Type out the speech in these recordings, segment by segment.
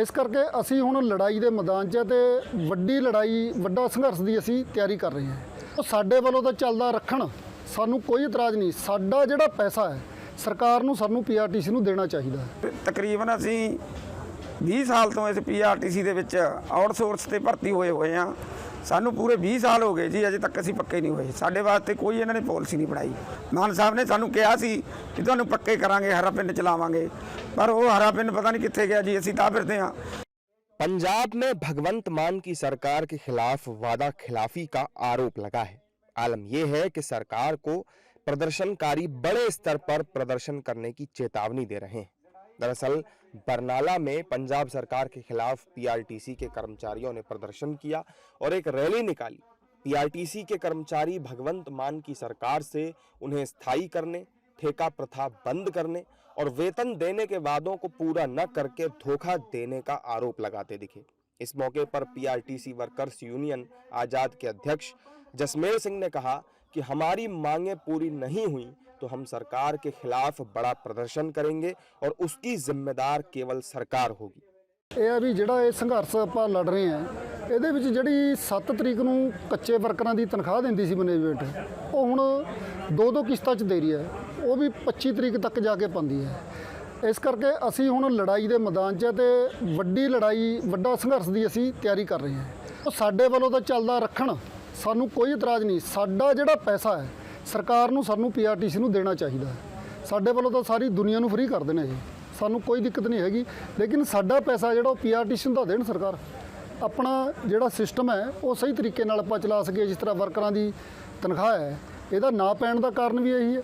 ਇਸ ਕਰਕੇ ਅਸੀਂ ਹੁਣ ਲੜਾਈ ਦੇ ਮੈਦਾਨ 'ਚ ਆ ਤੇ ਵੱਡੀ ਲੜਾਈ, ਵੱਡਾ ਸੰਘਰਸ਼ ਦੀ ਅਸੀਂ ਤਿਆਰੀ ਕਰ ਰਹੇ ਹਾਂ। ਉਹ ਸਾਡੇ ਵੱਲੋਂ ਤਾਂ ਚੱਲਦਾ ਰੱਖਣ, ਸਾਨੂੰ ਕੋਈ ਇਤਰਾਜ਼ ਨਹੀਂ। ਸਾਡਾ ਜਿਹੜਾ ਪੈਸਾ ਹੈ, ਸਰਕਾਰ ਨੂੰ ਸਾਨੂੰ ਪੀਆਰਟੀਸੀ ਨੂੰ ਦੇਣਾ ਚਾਹੀਦਾ ਤਕਰੀਬਨ ਅਸੀਂ 20 ਸਾਲ ਤੋਂ ਇਸ ਪੀਆਰਟੀਸੀ ਦੇ ਵਿੱਚ ਆਊਟਸੋਰਸ ਤੇ ਭਰਤੀ ਹੋਏ ਹੋਏ ਆ ਸਾਨੂੰ ਪੂਰੇ 20 ਸਾਲ ਹੋ ਗਏ ਜੀ ਅਜੇ ਤੱਕ ਅਸੀਂ ਪੱਕੇ ਨਹੀਂ ਹੋਏ ਸਾਡੇ ਵਾਸਤੇ ਕੋਈ ਇਹਨਾਂ ਨੇ ਪਾਲਿਸੀ ਨਹੀਂ ਬਣਾਈ ਮਾਨ ਸਾਹਿਬ ਨੇ ਸਾਨੂੰ ਕਿਹਾ ਸੀ ਕਿ ਤੁਹਾਨੂੰ ਪੱਕੇ ਕਰਾਂਗੇ ਹਰਾ ਪਿੰਡ ਚਲਾਵਾਂਗੇ ਪਰ ਉਹ ਹਰਾ ਪਿੰਡ ਪਤਾ ਨਹੀਂ ਕਿੱਥੇ ਗਿਆ ਜੀ ਅਸੀਂ ਤਾਂ ਫਿਰਦੇ ਹਾਂ पंजाब में भगवंत मान की सरकार के खिलाफ वादा खिलाफी का आरोप लगा है आलम यह है कि सरकार को प्रदर्शनकारी बड़े स्तर पर प्रदर्शन करने की चेतावनी दे रहे हैं दरअसल, बरनाला में पंजाब सरकार के खिलाफ पीआरटीसी के कर्मचारियों ने प्रदर्शन किया और एक रैली निकाली। पीआरटीसी के कर्मचारी भगवंत मान की सरकार से उन्हें स्थायी करने, ठेका प्रथा बंद करने और वेतन देने के वादों को पूरा न करके धोखा देने का आरोप लगाते दिखे। इस मौके पर पीआरटीसी वर्कर्स यूनियन आज़ाद के अध्यक्ष जसमेर सिंह ने कहा कि हमारी मांगे पूरी नहीं हुई तो हम सरकार के खिलाफ बड़ा प्रदर्शन करेंगे और उसकी जिम्मेदार केवल सरकार होगी ਇਹ ਆ ਵੀ ਜਿਹੜਾ ਇਹ ਸੰਘਰਸ਼ ਆਪਾਂ ਲੜ ਰਹੇ ਆ ਇਹਦੇ ਵਿੱਚ ਜਿਹੜੀ 7 ਤਰੀਕ ਨੂੰ ਕੱਚੇ ਵਰਕਰਾਂ ਦੀ ਤਨਖਾਹ ਦਿੰਦੀ ਸੀ ਮੈਨੇਜਮੈਂਟ ਉਹ ਹੁਣ ਦੋ ਦੋ ਕਿਸ਼ਤਾਂ 'ਚ ਦੇ ਰਹੀ ਹੈ ਉਹ ਵੀ 25 ਤਰੀਕ ਤੱਕ ਜਾ ਕੇ ਪਾਉਂਦੀ ਹੈ ਇਸ ਕਰਕੇ ਅਸੀਂ ਹੁਣ ਲੜਾਈ ਦੇ ਮੈਦਾਨ 'ਚ ਆ ਤੇ ਵੱਡੀ ਲੜਾਈ ਵੱਡਾ ਸੰਘਰਸ਼ ਦੀ ਅਸੀਂ ਤਿਆਰੀ ਕਰ ਰਹੇ ਹਾਂ ਉਹ ਸਾਡੇ ਵੱਲੋਂ ਤਾਂ ਚੱਲਦਾ ਰੱਖਣ ਸਾਨੂੰ ਕੋਈ ਇਤਰਾਜ਼ ਨਹੀਂ ਸਾਡਾ ਜਿਹੜਾ ਪੈਸਾ ਹੈ ਸਰਕਾਰ ਨੂੰ ਸਾਨੂੰ ਪੀਆਰਟੀਸੀ ਨੂੰ ਦੇਣਾ ਚਾਹੀਦਾ ਹੈ। ਸਾਡੇ ਵੱਲੋਂ ਤਾਂ ਸਾਰੀ ਦੁਨੀਆ ਨੂੰ ਫ੍ਰੀ ਕਰ ਦੇਣਾ ਇਹ। ਸਾਨੂੰ ਕੋਈ ਦਿੱਕਤ ਨਹੀਂ ਹੈਗੀ। ਲੇਕਿਨ ਸਾਡਾ ਪੈਸਾ ਜਿਹੜਾ ਉਹ ਪੀਆਰਟੀਸੀ ਨੂੰ ਤਾਂ ਦੇਣ ਸਰਕਾਰ। ਆਪਣਾ ਜਿਹੜਾ ਸਿਸਟਮ ਹੈ, ਉਹ ਸਹੀ ਤਰੀਕੇ ਨਾਲ ਆਪਾਂ ਚਲਾ ਸਕੀਏ, ਜਿਸ ਤਰ੍ਹਾਂ ਵਰਕਰਾਂ ਦੀ ਤਨਖਾਹ ਹੈ। ਇਹਦਾ ਨਾ ਪੈਣ ਦਾ ਕਾਰਨ ਵੀ ਇਹੀ ਹੈ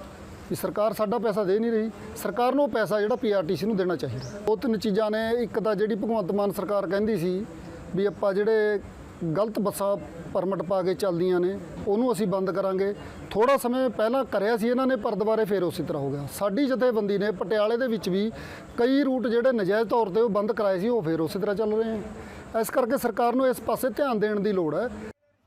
ਕਿ ਸਰਕਾਰ ਸਾਡਾ ਪੈਸਾ ਦੇ ਨਹੀਂ ਰਹੀ। ਸਰਕਾਰ ਨੂੰ ਪੈਸਾ ਜਿਹੜਾ ਪੀਆਰਟੀਸੀ ਨੂੰ ਦੇਣਾ ਚਾਹੀਦਾ। ਉਹ ਤਿੰਨ ਚੀਜ਼ਾਂ ਨੇ। ਇੱਕ ਤਾਂ ਜਿਹੜੀ ਭਗਵੰਤ ਮਾਨ ਸਰਕਾਰ ਕਹਿੰਦੀ ਸੀ ਵੀ ਆਪਾਂ ਜਿਹੜੇ ਗਲਤ ਬੱਸਾਂ ਪਰਮਿਟ ਪਾ ਕੇ ਚੱਲਦੀਆਂ ਨੇ, ਉਹਨੂੰ ਅਸੀਂ ਬੰਦ ਕਰਾਂਗੇ। ਥੋੜਾ ਸਮੇਂ ਪਹਿਲਾਂ ਕਰਿਆ ਸੀ ਇਹਨਾਂ ਨੇ, ਪਰ ਦੁਬਾਰੇ ਫੇਰ ਉਸੇ ਤਰ੍ਹਾਂ ਹੋ ਗਿਆ। ਸਾਡੀ ਜਥੇਬੰਦੀ ਨੇ ਪਟਿਆਲੇ ਦੇ ਵਿੱਚ ਵੀ ਕਈ ਰੂਟ ਜਿਹੜੇ ਨਜਾਇਜ਼ ਤੌਰ ਤੇ ਉਹ ਬੰਦ ਕਰਾਏ ਸੀ, ਉਹ ਫੇਰ ਉਸੇ ਤਰ੍ਹਾਂ ਚੱਲ ਰਹੇ ਹਨ ਇਸ ਕਰਕੇ ਸਰਕਾਰ ਨੂੰ ਇਸ ਪਾਸੇ ਧਿਆਨ ਦੇਣ ਦੀ ਲੋੜ ਹੈ।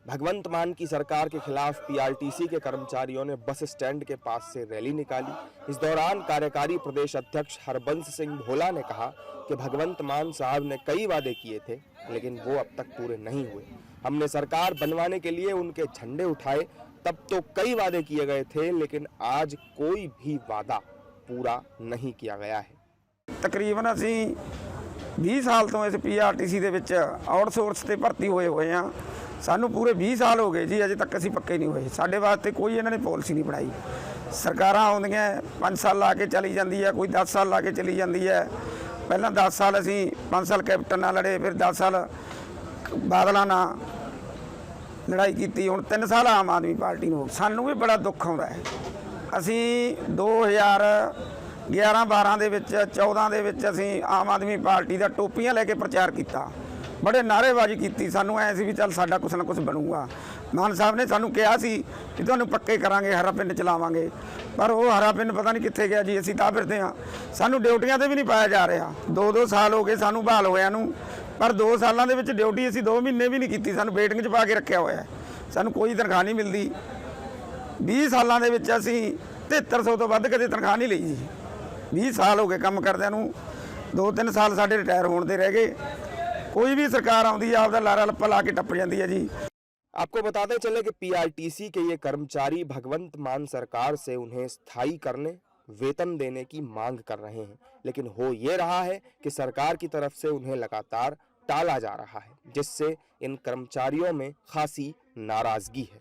भगवंत मान की सरकार के खिलाफ पीआरटीसी के कर्मचारियों ने बस स्टैंड के पास से रैली निकाली। इस दौरान कार्यकारी प्रदेश अध्यक्ष हरबंस सिंह भोला ने कहा कि भगवंत मान साहब ने कई वादे किए थे, लेकिन वो अब तक पूरे नहीं हुए। हमने सरकार बनवाने के लिए उनके झंडे उठाए, तब तो कई वादे किए गए थे, लेकिन आज कोई भी वादा पूरा नहीं किया गया है। तकरीबन अभी 20 ਸਾਲ ਤੋਂ ਇਸ ਪੀਆਰਟੀਸੀ ਦੇ ਵਿੱਚ ਆਊਟਸੋਰਸ ਤੇ ਭਰਤੀ ਹੋਏ ਹੋਏ ਆ। ਸਾਨੂੰ ਪੂਰੇ 20 ਸਾਲ ਹੋ ਗਏ ਜੀ, ਅਜੇ ਤੱਕ ਅਸੀਂ ਪੱਕੇ ਨਹੀਂ ਹੋਏ। ਸਾਡੇ ਵਾਸਤੇ ਕੋਈ ਇਹਨਾਂ ਨੇ ਪਾਲਿਸੀ ਨਹੀਂ ਬਣਾਈ। ਸਰਕਾਰਾਂ ਆਉਂਦੀਆਂ 5 ਸਾਲ ਲਾ ਕੇ ਚਲੀ ਜਾਂਦੀ ਹੈ, ਕੋਈ 10 ਸਾਲ ਲਾ ਕੇ ਚਲੀ ਜਾਂਦੀ ਹੈ। ਪਹਿਲਾਂ 10 ਸਾਲ ਅਸੀਂ 5 ਸਾਲ ਕੈਪਟਨ ਨਾਲ ਲੜੇ, ਫਿਰ 10 ਸਾਲ ਬਾਦਲਾਂ ਨਾਲ ਲੜਾਈ ਕੀਤੀ। ਹੁਣ 3 ਸਾਲ ਆਮ ਆਦਮੀ ਪਾਰਟੀ ਨੂੰ ਸਾਨੂੰ ਵੀ ਬੜਾ ਦੁੱਖ ਆਉਂਦਾ ਹੈ। ਅਸੀਂ 2011 12 ਦੇ ਵਿੱਚ 14 ਦੇ ਵਿੱਚ ਅਸੀਂ ਆਮ ਆਦਮੀ ਪਾਰਟੀ ਦਾ ਟੋਪੀਆਂ ਲੈ ਕੇ ਪ੍ਰਚਾਰ ਕੀਤਾ। ਬੜੇ ਨਾਅਰੇਬਾਜ਼ੀ ਕੀਤੀ ਸਾਨੂੰ, ਐ ਸੀ ਵੀ ਚੱਲ ਸਾਡਾ ਕੁਛ ਨਾ ਕੁਛ ਬਣੂਗਾ। ਮਾਨ ਸਾਹਿਬ ਨੇ ਸਾਨੂੰ ਕਿਹਾ ਸੀ ਕਿ ਤੁਹਾਨੂੰ ਪੱਕੇ ਕਰਾਂਗੇ, ਹਰਾ ਪਿੰਡ ਚਲਾਵਾਂਗੇ। ਪਰ ਉਹ ਹਰਾ ਪਿੰਡ ਪਤਾ ਨਹੀਂ ਕਿੱਥੇ ਗਿਆ ਜੀ, ਅਸੀਂ ਤਾਂ ਫਿਰਦੇ ਹਾਂ। ਸਾਨੂੰ ਡਿਊਟੀਆਂ ਤੇ ਵੀ ਨਹੀਂ ਪਾਇਆ ਜਾ ਰਿਹਾ। ਦੋ ਦੋ ਸਾਲ ਹੋ ਗਏ ਸਾਨੂੰ ਬਹਾਲ ਹੋਇਆ ਨੂੰ। ਪਰ 2 ਸਾਲਾਂ ਦੇ ਵਿੱਚ ਡਿਊਟੀ ਅਸੀਂ 2 ਮਹੀਨੇ ਵੀ ਨਹੀਂ ਕੀਤੀ, ਸਾਨੂੰ ਵੇਟਿੰਗ 'ਚ ਪਾ ਕੇ ਰੱਖਿਆ ਹੋਇਆ ਸਾਨੂੰ ਕੋਈ ਤਨਖਾਹ ਨਹੀਂ ਮਿਲਦੀ। 20 ਸਾਲਾਂ ਦੇ ਵਿੱਚ ਅਸੀਂ 7300 ਤੋਂ ਵੱਧ ਕਦੇ ਤਨਖਾਹ ਨਹੀਂ ਲਈ ਜੀ। 20 ਸਾਲ ਹੋ ਗਏ ਕੰਮ ਕਰਦਿਆਂ ਨੂੰ 2-3 ਸਾਲ ਸਾਡੇ ਰਿਟਾਇਰ ਹੋਣ ਦੇ ਰਹਿ ਗਏ ਕੋਈ ਵੀ ਸਰਕਾਰ ਆਉਂਦੀ ਹੈ ਆਪਦਾ ਲਾਰਾ ਲੱਪਾ ਲਾ ਕੇ ਟੱਪ ਜਾਂਦੀ ਹੈ ਜੀ आपको बताते चले कि पीआरटीसी के ये कर्मचारी भगवंत मान सरकार से उन्हें स्थायी करने वेतन देने की मांग कर रहे हैं लेकिन हो ये रहा है कि सरकार की तरफ से उन्हें लगातार टाला जा रहा है जिससे इन कर्मचारियों में खासी नाराजगी है